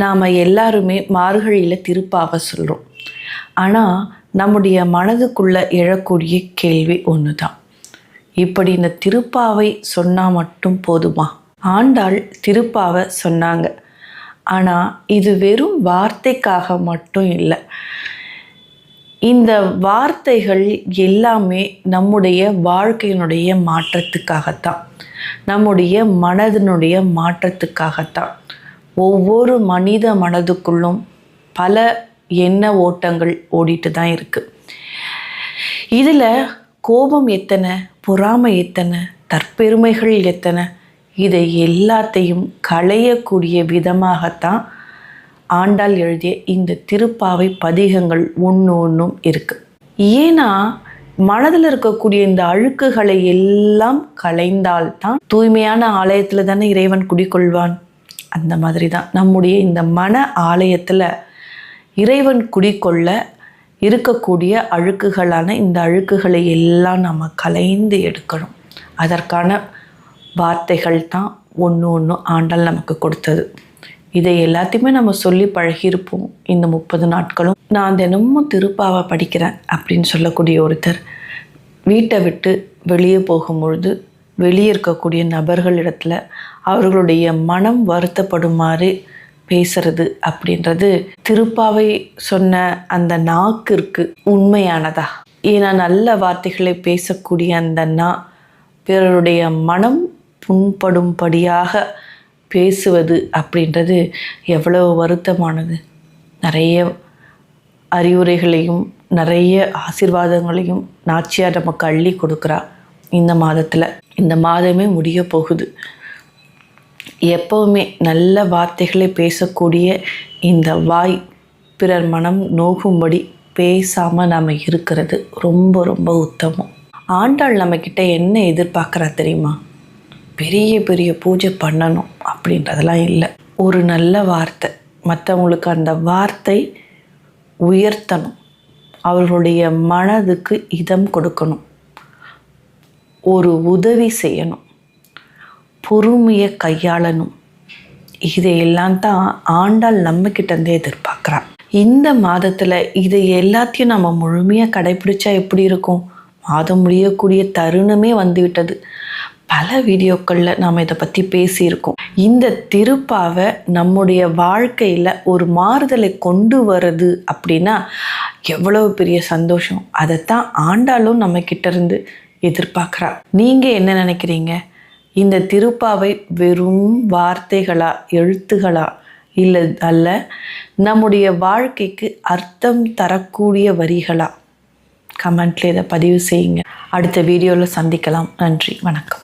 நாம் எல்லாருமே மார்கழியில் திருப்பாவை சொல்கிறோம் ஆனால் நம்முடைய மனதுக்குள்ளே எழக்கூடிய கேள்வி ஒன்று தான் இப்படி இந்த திருப்பாவை சொன்னால் மட்டும் போதுமா? ஆண்டாள் திருப்பாவை சொன்னாங்க. ஆனால் இது வெறும் வார்த்தைக்காக மட்டும் இல்லை. இந்த வார்த்தைகள் எல்லாமே நம்முடைய வாழ்க்கையினுடைய மாற்றத்துக்காகத்தான். நம்முடைய மனதினுடைய மாற்றத்துக்காகத்தான். ஒவ்வொரு மனித மனதுக்குள்ளும் பல எண்ண ஓட்டங்கள் ஓடிட்டு தான் இருக்குது இதில் கோபம் எத்தனை பொறாமை எத்தனை தற்பெருமைகள் எத்தனை இதை எல்லாத்தையும் களையக்கூடிய விதமாகத்தான் ஆண்டாள் எழுதிய இந்த திருப்பாவை பதிகங்கள் ஒன்று ஒன்றும் இருக்குது ஏன்னா மனதில் இருக்கக்கூடிய இந்த அழுக்குகளை எல்லாம் களைந்தால்தான் தூய்மையான ஆலயத்தில் தானே இறைவன் குடிக்கொள்வான் அந்த மாதிரி தான் நம்முடைய இந்த மன ஆலயத்தில் இறைவன் குடிக்கொள்ள இருக்கக்கூடிய அழுக்குகளான இந்த அழுக்குகளை எல்லாம் நம்ம கலைந்து எடுக்கணும். அதற்கான வார்த்தைகள் தான் ஒன்று ஒன்று ஆண்டால் நமக்கு கொடுத்தது. இதை எல்லாத்தையுமே நம்ம சொல்லி பழகியிருப்போம். இந்த முப்பது நாட்களும் நான் தினமும் திருப்பாவை படிக்கிறேன் அப்படின்னு சொல்லக்கூடிய ஒருத்தர் வீட்டை விட்டு வெளியே போகும்பொழுது வெளியே இருக்கக்கூடிய நபர்களிடத்தில் அவர்களுடைய மனம் வருத்தப்படுமாறு பேசுறது அப்படின்றது திருப்பாவை சொன்ன அந்த நாக்கிற்கு உண்மையானதா? ஏன்னா நல்ல வார்த்தைகளை பேசக்கூடிய அந்த நா பிறருடைய மனம் புண்படும்படியாக பேசுவது அப்படின்றது எவ்வளவு வருத்தமானது. நிறைய அறிவுரைகளையும் நிறைய ஆசீர்வாதங்களையும் நாச்சியார் நமக்கு அள்ளி கொடுக்குறா. இந்த மாதத்தில். இந்த மாதமே முடிய போகுது. எப்போவுமே நல்ல வார்த்தைகளை பேசக்கூடிய இந்த வாய் பிறர் மனம் நோகும்படி பேசாமல் நாம் இருக்கிறது ரொம்ப ரொம்ப உத்தமம். ஆண்டாள் நம்மக்கிட்ட என்ன எதிர்பார்க்குறா தெரியுமா? பெரிய பெரிய பூஜை பண்ணணும் அப்படின்றதெல்லாம் இல்லை. ஒரு நல்ல வார்த்தை. மற்றவங்களுக்கு அந்த வார்த்தை உயர்த்தணும். அவர்களுடைய மனதுக்கு இதம் கொடுக்கணும். ஒரு உதவி செய்யணும். பொறுமையை கையாளணும். இதையெல்லாம் தான் ஆண்டாள் நம்மக்கிட்டேருந்தே எதிர்பார்க்குறான் இந்த மாதத்தில் இதை எல்லாத்தையும் நம்ம முழுமையாக கடைப்பிடிச்சா எப்படி இருக்கும்? மாதம் முடியக்கூடிய தருணமே வந்துவிட்டது. பல வீடியோக்களில் நாம் இதை பற்றி பேசியிருக்கோம். இந்த திருப்பாவை நம்முடைய வாழ்க்கையில் ஒரு மாறுதலை கொண்டு வர்றது அப்படின்னா எவ்வளவு பெரிய சந்தோஷம். அதைத்தான் ஆண்டாலும் நம்ம கிட்டேருந்து எதிர்பார்க்குறா. நீங்கள் என்ன நினைக்கிறீங்க? இந்த திருப்பாவை வெறும் வார்த்தைகளா எழுத்துகளா? இல்லை அல்ல நம்முடைய வாழ்க்கைக்கு அர்த்தம் தரக்கூடிய வரிகளா? கமெண்ட்ல இதை பதிவு செய்யுங்க. அடுத்த வீடியோவில் சந்திக்கலாம். நன்றி. வணக்கம்.